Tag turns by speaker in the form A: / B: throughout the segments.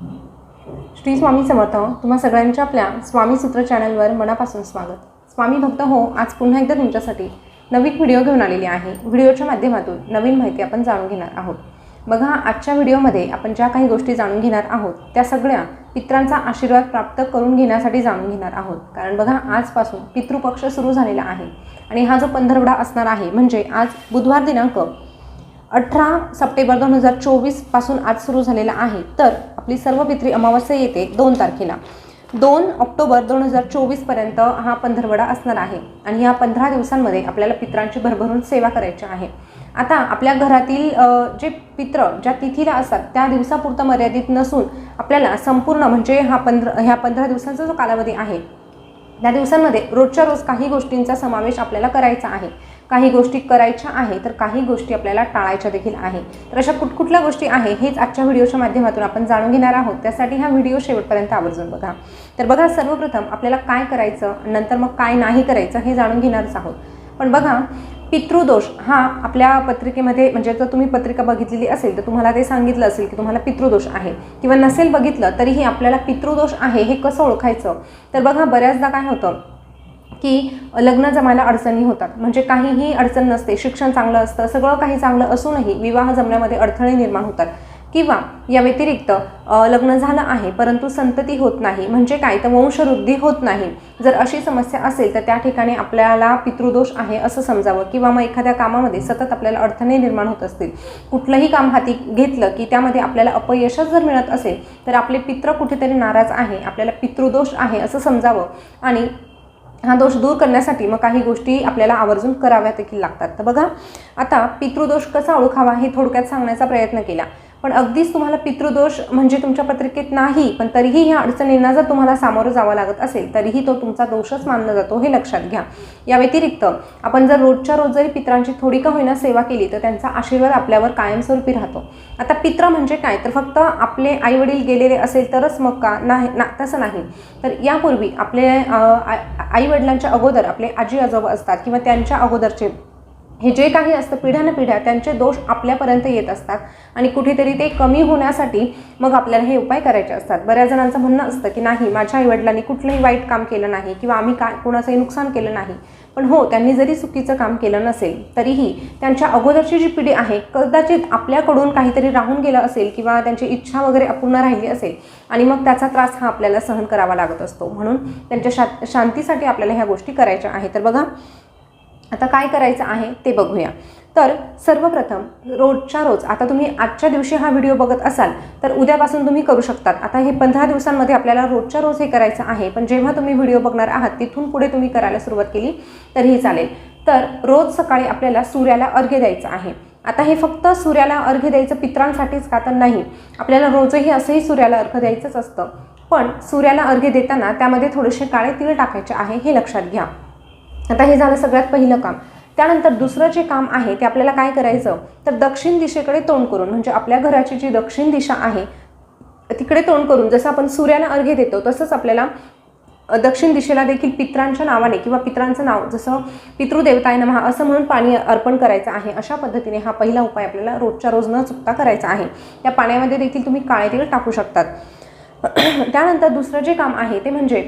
A: श्री स्वामी समर्थ तुम्हा सगळ्यांच्या आपल्या स्वामी सूत्र चॅनलवर मनापासून स्वागत. स्वामी भक्त हो आज पुन्हा एकदा तुमच्यासाठी नवीन व्हिडिओ घेऊन आलेली आहे. व्हिडिओच्या माध्यमातून नवीन माहिती आपण जाणून घेणार आहोत. बघा आजच्या व्हिडिओमध्ये आपण ज्या काही गोष्टी जाणून घेणार आहोत त्या सगळ्या पित्रांचा आशीर्वाद प्राप्त करून घेण्यासाठी जाणून घेणार आहोत. कारण बघा आजपासून पितृपक्ष सुरू झालेला आहे. आणि हा जो पंधरवडा असणार आहे म्हणजे आज बुधवार दिनांक अठरा सप्टेंबर दोन हजार चोवीसपासून आज सुरू झालेला आहे. तर आपली सर्व पित्री अमावस्या येते दोन तारखेला. दोन ऑक्टोबर दोन हजार चोवीसपर्यंत हा पंधरवडा असणार आहे आणि ह्या पंधरा दिवसांमध्ये आपल्याला पित्रांची भरभरून सेवा करायची आहे. आता आपल्या घरातील जे पित्र ज्या तिथीला असतात त्या दिवसापुरतं मर्यादित नसून आपल्याला संपूर्ण म्हणजे हा पंधरा ह्या पंधरा दिवसांचा जो कालावधी आहे त्या दिवसांमध्ये रोजच्या रोज काही गोष्टींचा समावेश आपल्याला करायचा आहे. काही गोष्टी करायच्या आहे तर काही गोष्टी आपल्याला टाळायच्या देखील आहे. तर अशा कुठकुठल्या गोष्टी आहे हेच आजच्या व्हिडिओच्या माध्यमातून आपण जाणून घेणार आहोत. त्यासाठी हा व्हिडिओ शेवटपर्यंत आवर्जून बघा. तर बघा सर्वप्रथम आपल्याला काय करायचं नंतर मग काय नाही करायचं हे जाणून घेणारच आहोत. पण बघा पितृदोष हा आपल्या पत्रिकेमध्ये म्हणजे जर तुम्ही पत्रिका बघितलेली असेल तर तुम्हाला ते सांगितलं असेल की तुम्हाला पितृदोष आहे. किंवा नसेल बघितलं तरीही आपल्याला पितृदोष आहे हे कसं ओळखायचं? तर बघा बऱ्याचदा काय होतं की लग्न जमायला अडचणी होतात. म्हणजे काहीही अडचण नसते शिक्षण चांगलं असतं सगळं काही चांगलं असूनही विवाह जमण्यामध्ये अडथळे निर्माण होतात. किंवा या व्यतिरिक्त लग्न झालं आहे परंतु संतती होत नाही. म्हणजे काय? तर वंशवृद्धी होत नाही. जर अशी समस्या असेल तर त्या ठिकाणी आपल्याला पितृदोष आहे असं समजावं. किंवा मग एखाद्या कामामध्ये सतत आपल्याला अडथळे निर्माण होत असतील. कुठलंही काम हाती घेतलं की त्यामध्ये आपल्याला अपयशच जर मिळत असेल तर आपले पित्र कुठेतरी नाराज आहे आपल्याला पितृदोष आहे असं समजावं. आणि हा दोष दूर करण्यासाठी मग काही गोष्टी आपल्याला आवर्जून कराव्या देखील लागतात. तर बघा आता पितृदोष कसा ओळखावा हे थोडक्यात सांगण्याचा प्रयत्न केला. पण अगदीच तुम्हाला पितृदोष म्हणजे तुमच्या पत्रिकेत नाही पण तरीही ह्या अडचणींना जर तुम्हाला सामोरं जावं लागत असेल तरीही तो तुमचा दोषच मानला जातो हे लक्षात घ्या. या व्यतिरिक्त आपण जर रोजच्या रोज जरी पित्रांची थोडी का होईना सेवा केली तर त्यांचा आशीर्वाद आपल्यावर कायमस्वरूपी राहतो. आता पित्र म्हणजे काय? तर फक्त आपले आईवडील गेलेले असेल तरच मग का? नाही ना तसं नाही. तर यापूर्वी आपले आई वडिलांच्या अगोदर आपले आजी आजोबा असतात किंवा त्यांच्या अगोदरचे हे जे काही असतं पिढ्यानपिढ्या त्यांचे दोष आपल्यापर्यंत येत असतात. आणि कुठेतरी ते कमी होण्यासाठी मग आपल्याला हे उपाय करायचे असतात. बऱ्याच जणांचं म्हणणं असतं की नाही माझ्या आईवडिलांनी कुठलंही वाईट काम केलं नाही किंवा आम्ही काय कोणाचंही नुकसान केलं नाही. पण हो त्यांनी जरी चुकीचं काम केलं नसेल तरीही त्यांच्या अगोदरची जी पिढी आहे कदाचित आपल्याकडून काहीतरी राहून गेलं असेल किंवा त्यांची इच्छा वगैरे अपूर्ण राहिली असेल आणि मग त्याचा त्रास हा आपल्याला सहन करावा लागत असतो. म्हणून त्यांच्या शा शांतीसाठी आपल्याला ह्या गोष्टी करायच्या आहे तर बघा आता काय करायचं आहे ते बघूया. तर सर्वप्रथम रोजच्या रोज आता तुम्ही आजच्या दिवशी हा व्हिडिओ बघत असाल तर उद्यापासून तुम्ही करू शकतात. आता हे पंधरा दिवसांमध्ये आपल्याला रोजच्या रोज हे करायचं आहे पण जेव्हा तुम्ही व्हिडिओ बघणार आहात तिथून पुढे तुम्ही करायला सुरुवात केली तरीही चालेल. तर रोज सकाळी आपल्याला सूर्याला अर्घ्य द्यायचं आहे. आता हे फक्त सूर्याला अर्घ्य द्यायचं पित्रांसाठीच का तर नाही. आपल्याला रोजही असंही सूर्याला अर्घ्य द्यायचंच असतं. पण सूर्याला अर्घ्य देताना त्यामध्ये थोडेसे काळे तीळ टाकायचे आहे हे लक्षात घ्या. आता हे झालं सगळ्यात पहिलं काम. त्यानंतर दुसरं जे काम आहे ते आपल्याला काय करायचं? तर दक्षिण दिशेकडे तोंड करून म्हणजे आपल्या घराची जी दक्षिण दिशा आहे तिकडे तोंड करून जसं आपण सूर्याला अर्घ्य देतो तसंच आपल्याला दक्षिण दिशेला देखील पित्रांच्या नावाने किंवा पित्रांचं नाव जसं पितृदेवताय नमहा असं म्हणून पाणी अर्पण करायचं आहे अशा पद्धतीने हा पहिला उपाय आपल्याला रोजच्या रोज न चुकता करायचा आहे. त्या पाण्यामध्ये देखील तुम्ही काळे तेल टाकू शकतात. त्यानंतर दुसरं जे काम आहे ते म्हणजे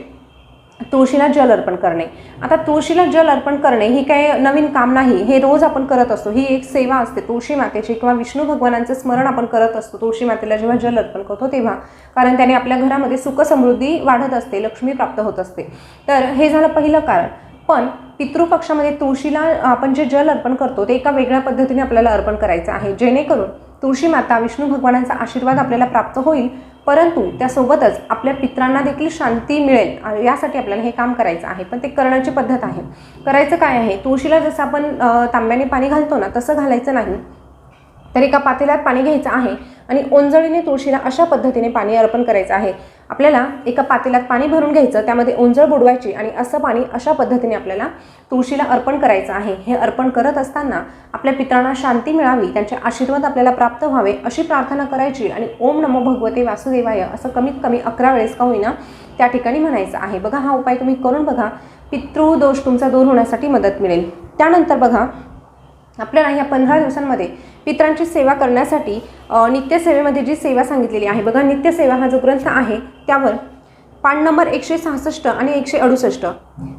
A: तुळशीला जल अर्पण करणे. आता तुळशीला जल अर्पण करणे ही काही नवीन काम नाही. हे रोज आपण करत असतो. ही एक सेवा असते. तुळशी मातेची किंवा विष्णू भगवानांचं स्मरण आपण करत असतो. तुळशी मातेला जेव्हा जल अर्पण करतो तेव्हा. कारण त्याने आपल्या घरामध्ये सुखसमृद्धी वाढत असते. लक्ष्मी प्राप्त होत असते. तर हे झालं पहिलं कारण. पण पितृपक्षामध्ये तुळशीला आपण जे जल अर्पण करतो ते एका वेगळ्या पद्धतीने आपल्याला अर्पण करायचं आहे. जेणेकरून तुळशी माता विष्णू भगवानांचा आशीर्वाद आपल्याला प्राप्त होईल. परंतु त्यासोबतच आपल्या पित्रांना देखील शांती मिळेल. यासाठी आपल्याला हे काम करायचं आहे. पण ते करण्याची पद्धत आहे. करायचं काय आहे? तुळशीला जसं आपण तांब्याने पाणी घालतो ना तसं घालायचं नाही. तर एका पातेल्यात पाणी घ्यायचं आहे आणि ओंजळीने तुळशीला अशा पद्धतीने पाणी अर्पण करायचं आहे. आपल्याला एका पातेल्यात पाणी भरून घ्यायचं त्यामध्ये ओंजळ बुडवायची आणि असं पाणी अशा पद्धतीने आपल्याला तुळशीला अर्पण करायचं आहे. हे अर्पण करत असताना आपल्या पित्रांना शांती मिळावी त्यांचे आशीर्वाद आपल्याला प्राप्त व्हावे अशी प्रार्थना करायची आणि ओम नमो भगवते वासुदेवाय असं कमीत कमी अकरा वेळेस का होईना त्या ठिकाणी म्हणायचं आहे. बघा हा उपाय तुम्ही करून बघा. पितृदोष तुमचा दूर होण्यासाठी मदत मिळेल. त्यानंतर बघा आपल्याला ह्या पंधरा दिवसांमध्ये पित्रांची सेवा करण्यासाठी नित्यसेवेमध्ये जी सेवा सांगितलेली आहे बघा नित्यसेवा हा जो ग्रंथ आहे त्यावर पान नंबर एकशे सहासष्ट आणि एकशे अडुसष्ट.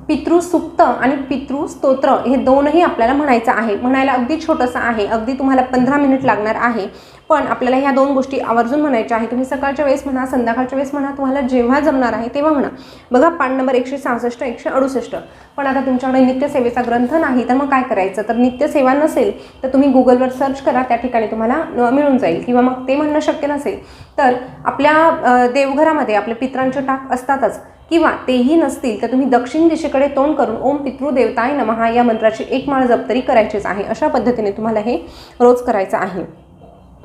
A: पितृसुक्त आणि पितृस्तोत्र हे दोनही आपल्याला म्हणायचं आहे. म्हणायला अगदी छोटंसं आहे. अगदी तुम्हाला पंधरा मिनिट लागणार आहे. पण आपल्याला ह्या दोन गोष्टी आवर्जून म्हणायच्या आहे तुम्ही सकाळच्या वेळेस म्हणा संध्याकाळच्या वेळेस म्हणा तुम्हाला जेव्हा जमणार आहे तेव्हा म्हणा. बघा पान नंबर एकशे सहासष्ट एकशे अडुसष्ट. पण आता तुमच्याकडे नित्यसेवेचा ग्रंथ नाही तर मग काय करायचं? तर नित्यसेवा नसेल तर तुम्ही गुगलवर सर्च करा त्या ठिकाणी तुम्हाला मिळून जाईल. किंवा मग ते म्हणणं शक्य नसेल तर आपल्या देवघरामध्ये आपल्या पित्रांचे टाक असतातच. किंवा तेही नसतील तर तुम्ही दक्षिण दिशेकडे तोंड करून ओम पितृदेवताय नमहा या मंत्राची एक माळ जप तरी करायचीच आहे. अशा पद्धतीने तुम्हाला हे रोज करायचं आहे.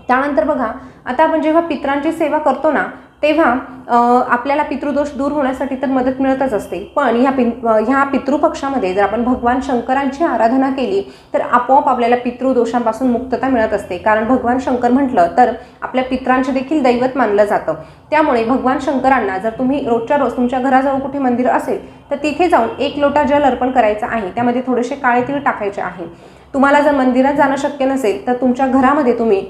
A: त्यानंतर बघा आता आपण जेव्हा पित्रांची सेवा करतो ना तेव्हा आपल्याला पितृदोष दूर होण्यासाठी तर मदत मिळतच असते. पण ह्या पि ह्या पितृपक्षामध्ये जर आपण भगवान शंकरांची आराधना केली तर आपोआप आपल्याला पितृदोषांपासून मुक्तता मिळत असते. कारण भगवान शंकर म्हटलं तर आपल्या पित्रांचे देखील दैवत मानलं जातं. त्यामुळे भगवान शंकरांना जर तुम्ही रोजच्या रोज तुमच्या घराजवळ कुठे मंदिर असेल तर तिथे जाऊन एक लोटा जल अर्पण करायचं आहे. त्यामध्ये थोडेसे काळे तीळ टाकायचे आहे. तुम्हाला जर मंदिरात जाणं शक्य नसेल तर तुमच्या घरामध्ये तुम्ही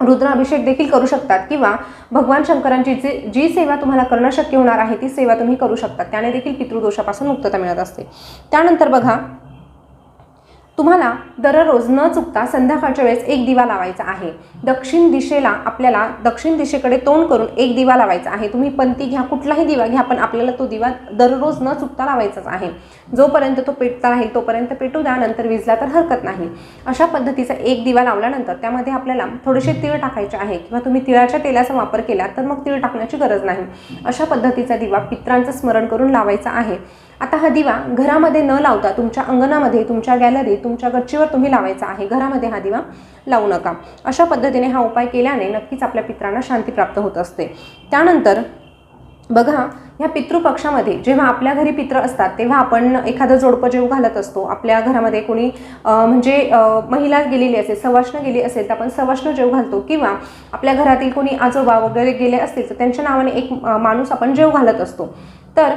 A: रुद्राभिषेक देखील करू शकतात किंवा भगवान शंकरांची जी जी सेवा तुम्हाला करणं शक्य होणार आहे ती सेवा तुम्ही करू शकता त्याने देखील पितृदोषापासून मुक्तता मिळत असते. त्यानंतर बघा तुम्हाला दररोज न चुकता संध्याकाळच्या वेळेस एक दिवा लावायचा आहे. दक्षिण दिशेला आपल्याला दक्षिण दिशेकडे तोंड करून एक दिवा लावायचा आहे. तुम्ही पंथी घ्या कुठलाही दिवा घ्या पण आपल्याला तो दिवा दररोज न चुकता लावायचाच आहे. जोपर्यंत तो पेटता राहील तोपर्यंत पेटू द्या नंतर विजला तर हरकत नाही. अशा पद्धतीचा एक दिवा लावल्यानंतर त्यामध्ये आपल्याला थोडेसे तीळ टाकायचे आहे किंवा तुम्ही तिळाच्या तेलाचा वापर केला तर मग तीळ टाकण्याची गरज नाही. अशा पद्धतीचा दिवा पित्रांचं स्मरण करून लावायचा आहे. आता हा दिवा घरामध्ये न लावता तुमच्या अंगणामध्ये तुमच्या गॅलरीत तुमच्या गच्चीवर तुम्ही लावायचा आहे. घरामध्ये हा दिवा लावू नका. अशा पद्धतीने हा उपाय केल्याने नक्कीच आपल्या पित्रांना शांती प्राप्त होत असते. त्यानंतर बघा ह्या पितृपक्षामध्ये जेव्हा आपल्या घरी पित्र असतात तेव्हा आपण एखादं जोडपं जेव घालत असतो आपल्या घरामध्ये कोणी म्हणजे महिला गेलेली असेल सवाष्ण गेली असेल तर आपण सवाष्ण जेव घालतो किंवा आपल्या घरातील कोणी आजोबा वगैरे गेले असतील तर त्यांच्या नावाने एक माणूस आपण जेव घालत असतो तर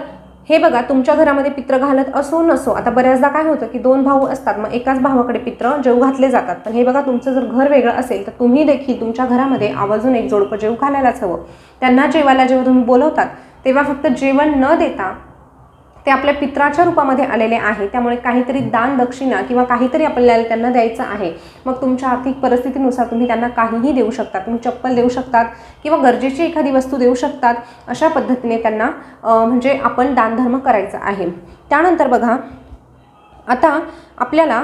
A: हे बघा तुमच्या घरामध्ये पित्र घालत असो नसो आता बऱ्याचदा काय होतं की दोन भाऊ असतात मग एकाच भावाकडे पित्र जेव घातले जातात. पण हे बघा तुमचं जर घर वेगळं असेल तर तुम्ही देखील तुमच्या घरामध्ये आवर्जून एक जोडपं जेव घालायलाच हवं. त्यांना जेवायला जेव्हा तुम्ही बोलवतात तेव्हा फक्त जेवण न देता ते आपल्या पित्राच्या रूपामध्ये आलेले आहे. त्यामुळे काहीतरी दान दक्षिणा किंवा काहीतरी आपल्याला त्यांना द्यायचं आहे. मग तुमच्या आर्थिक परिस्थितीनुसार तुम्ही त्यांना काहीही देऊ शकता तुम्ही चप्पल देऊ शकतात किंवा गरजेची एखादी वस्तू देऊ शकतात. अशा पद्धतीने त्यांना म्हणजे आपण दानधर्म करायचा आहे. त्यानंतर बघा आता आपल्याला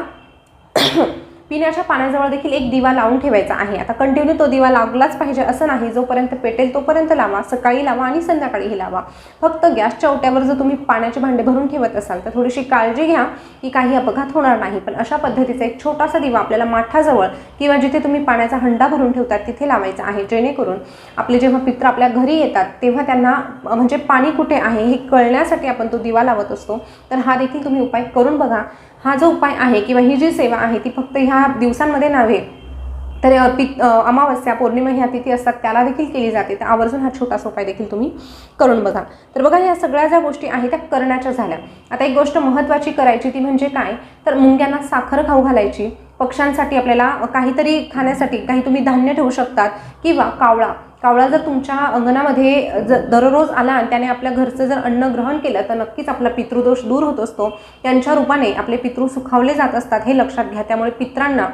A: पिण्याच्या पाण्याजवळ देखील एक दिवा लावून ठेवायचा आहे. आता कंटिन्यू तो दिवा लागलाच पाहिजे असं नाही. जोपर्यंत पेटेल तोपर्यंत लावा. सकाळी लावा आणि संध्याकाळीही लावा. फक्त गॅसच्या ओट्यावर जर तुम्ही पाण्याचे भांडे भरून ठेवत असाल तर थोडीशी काळजी घ्या की काही अपघात होणार नाही. पण अशा पद्धतीचा एक छोटासा दिवा आपल्याला माठाजवळ किंवा जिथे तुम्ही पाण्याचा हंडा भरून ठेवतात तिथे लावायचा आहे. जेणेकरून आपले जेव्हा पित्र आपल्या घरी येतात तेव्हा त्यांना म्हणजे पाणी कुठे आहे हे कळण्यासाठी आपण तो दिवा लावत असतो. तर हा देखील तुम्ही उपाय करून बघा. हा जो उपाय आहे किंवा ही जी सेवा आहे ती फक्त ह्या ह्या दिवसांमध्ये नव्हे. तर पित अमावस्या पौर्णिमा ह्या तिथी असतात. त्याला देखील केली जाते. तर आवर्जून हा छोटासा उपाय देखील तुम्ही करून बघा. तर बघा या सगळ्या ज्या गोष्टी आहेत त्या करण्याच्या झाल्या. आता एक गोष्ट महत्त्वाची करायची ती म्हणजे काय? तर मुंग्यांना साखर खाऊ घालायची. पक्ष्यांसाठी आपल्याला काहीतरी खाण्यासाठी काही तुम्ही धान्य ठेवू शकतात किंवा कावळा. कावळा जर तुमच्या अंगणामध्ये ज दररोज आला आणि त्याने आपल्या घरचं जर अन्न ग्रहण केलं तर नक्कीच आपला पितृदोष दूर होत असतो. त्यांच्या रूपाने आपले पितृ सुखावले जात असतात हे लक्षात घ्या. त्यामुळे पित्रांना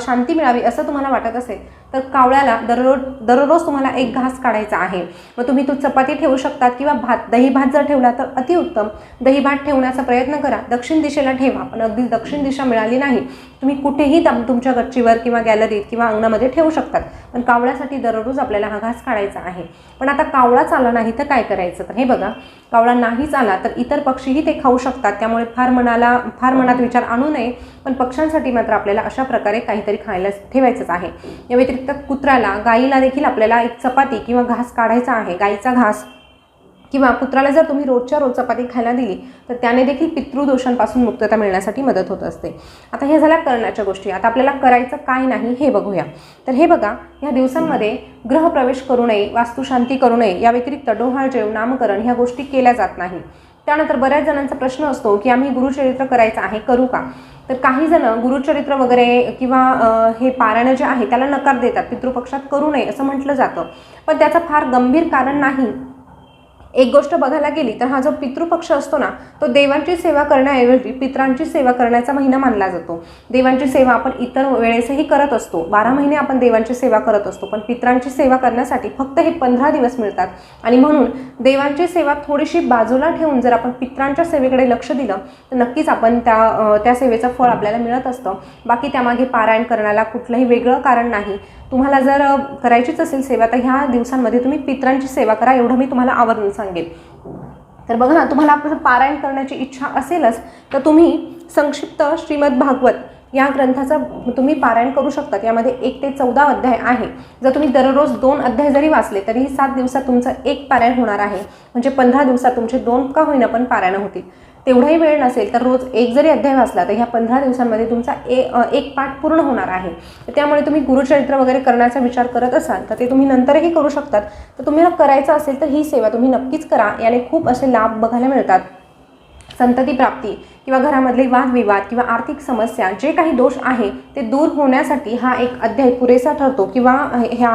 A: शांती मिळावी असं तुम्हाला वाटत असेल तर कावळ्याला दररोज दररोज तुम्हाला एक घास काढायचा आहे. मग तुम्ही तो चपाती ठेवू शकतात किंवा भात दही भात जर ठेवला तर अतिउत्तम. दही भात ठेवण्याचा प्रयत्न करा. दक्षिण दिशेला ठेवा पण अगदी दक्षिण दिशा मिळाली नाही. तुम्ही कुठेही तुमच्या गच्चीवर किंवा गॅलरीत किंवा अंगणामध्ये ठेवू शकतात. पण कावळ्यासाठी दररोज आपल्याला हा घास काढायचा आहे. पण आता कावळाच आला नाही तर काय करायचं? तर हे बघा कावळा नाहीच आला तर इतर पक्षीही ते खाऊ शकतात. त्यामुळे फार मनाला फार मनात विचार आणू नये. पण पक्ष्यांसाठी मात्र आपल्याला अशा प्रकारे काहीतरी खायला ठेवायचंच आहे. या व्यतिरिक्त कुत्र्याला गाईला देखील आपल्याला एक चपाती किंवा घास काढायचा आहे गाईचा घास. किंवा कुत्र्याला जर तुम्ही रोजच्या रोज चपाती खायला दिली तर त्याने देखील पितृदोषांपासून मुक्तता मिळण्यासाठी मदत होत असते. आता हे झाल्या करण्याच्या गोष्टी. आता आपल्याला करायचं काय नाही हे बघूया. तर हे बघा ह्या दिवसांमध्ये ग्रहप्रवेश करू नये वास्तुशांती करू नये. या व्यतिरिक्त डोहाळ जेव नामकरण ह्या गोष्टी केल्या जात नाही. त्यानंतर बऱ्याच जणांचा प्रश्न असतो की आम्ही गुरुचरित्र करायचं आहे करू का? तर काही जण गुरुचरित्र वगैरे किंवा हे पारायण जे आहे त्याला नकार देतात पितृपक्षात करू नये असं म्हटलं जातं. पण त्याचं फार गंभीर कारण नाही. एक गोष्ट बघायला गेली तर हा जो पितृपक्ष असतो ना तो देवांची सेवा करण्याऐवजी पित्रांची सेवा करण्याचा महिना मानला जातो. देवांची सेवा आपण इतर वेळेसही करत असतो. बारा महिने आपण देवांची सेवा करत असतो पण पित्रांची सेवा करण्यासाठी फक्त हे पंधरा दिवस मिळतात. आणि म्हणून देवांची सेवा थोडीशी बाजूला ठेवून जर आपण पित्रांच्या सेवेकडे लक्ष दिलं तर नक्कीच आपण त्या त्या सेवेचं फळ आपल्याला मिळत असतं. बाकी त्यामागे पारायण करण्याला कुठलंही वेगळं कारण नाही. तुम्हाला जर करायचीच असेल सेवा तर ह्या दिवसांमध्ये तुम्ही पित्रांची सेवा करा एवढं मी तुम्हाला आवर्जून सांगेल तर बघा ना तुम्हाला आपलं पारायण करण्याची इच्छा असेलच तर तुम्ही संक्षिप्त श्रीमद भागवत या ग्रंथाचं तुम्ही पारायण करू शकता यामध्ये एक ते चौदा अध्याय आहे. जर तुम्ही दररोज दोन अध्याय जरी वाचले तरीही सात दिवसात तुमचं एक पारायण होणार आहे. म्हणजे पंधरा दिवसात तुमचे दोन का होईना पण पारायण होतील. तेवढाही वेळ नसेल तर रोज एक जरी अध्याय वाचला तर ह्या पंधरा दिवसांमध्ये तुमचा ए एक पाठ पूर्ण होणार आहे. तर त्यामुळे तुम्ही गुरुचरित्र वगैरे करण्याचा विचार करत असाल तर ते तुम्ही नंतरही करू शकतात. तर तुम्हाला करायचं असेल तर ही सेवा तुम्ही नक्कीच करा. याने खूप असे लाभ बघायला मिळतात. संतती प्राप्ती किंवा घरामधले वादविवाद किंवा आर्थिक समस्या जे काही दोष आहे ते दूर होण्यासाठी हा एक अध्याय पुरेसा ठरतो किंवा ह्या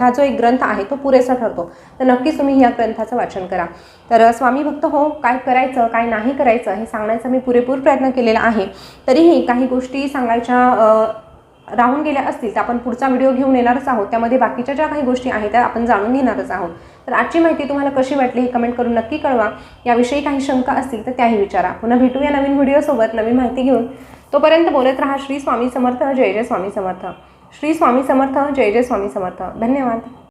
A: हा जो एक ग्रंथ आहे तो पुरेसा ठरतो. तर नक्कीच तुम्ही या ग्रंथाचं वाचन करा. तर स्वामी भक्त हो काय करायचं काय नाही करायचं हे सांगण्याचा मी पुरेपूर प्रयत्न केलेला आहे. तरीही काही गोष्टी सांगायच्या राहून गेल्या असतील तर आपण पुढचा व्हिडिओ घेऊन येणारच आहोत. त्यामध्ये बाकीच्या ज्या काही गोष्टी आहेत त्या आपण जाणून घेणारच आहोत. तर आजची माहिती तुम्हाला कशी वाटली हे कमेंट करून नक्की कळवा. याविषयी काही शंका असतील तर त्याही विचारा. पुन्हा भेटूया नवीन व्हिडिओसोबत नवीन माहिती घेऊन. तोपर्यंत बोलत राहा श्री स्वामी समर्थ जय जय स्वामी समर्थ. श्री स्वामी समर्थ जय जय स्वामी समर्थ. धन्यवाद.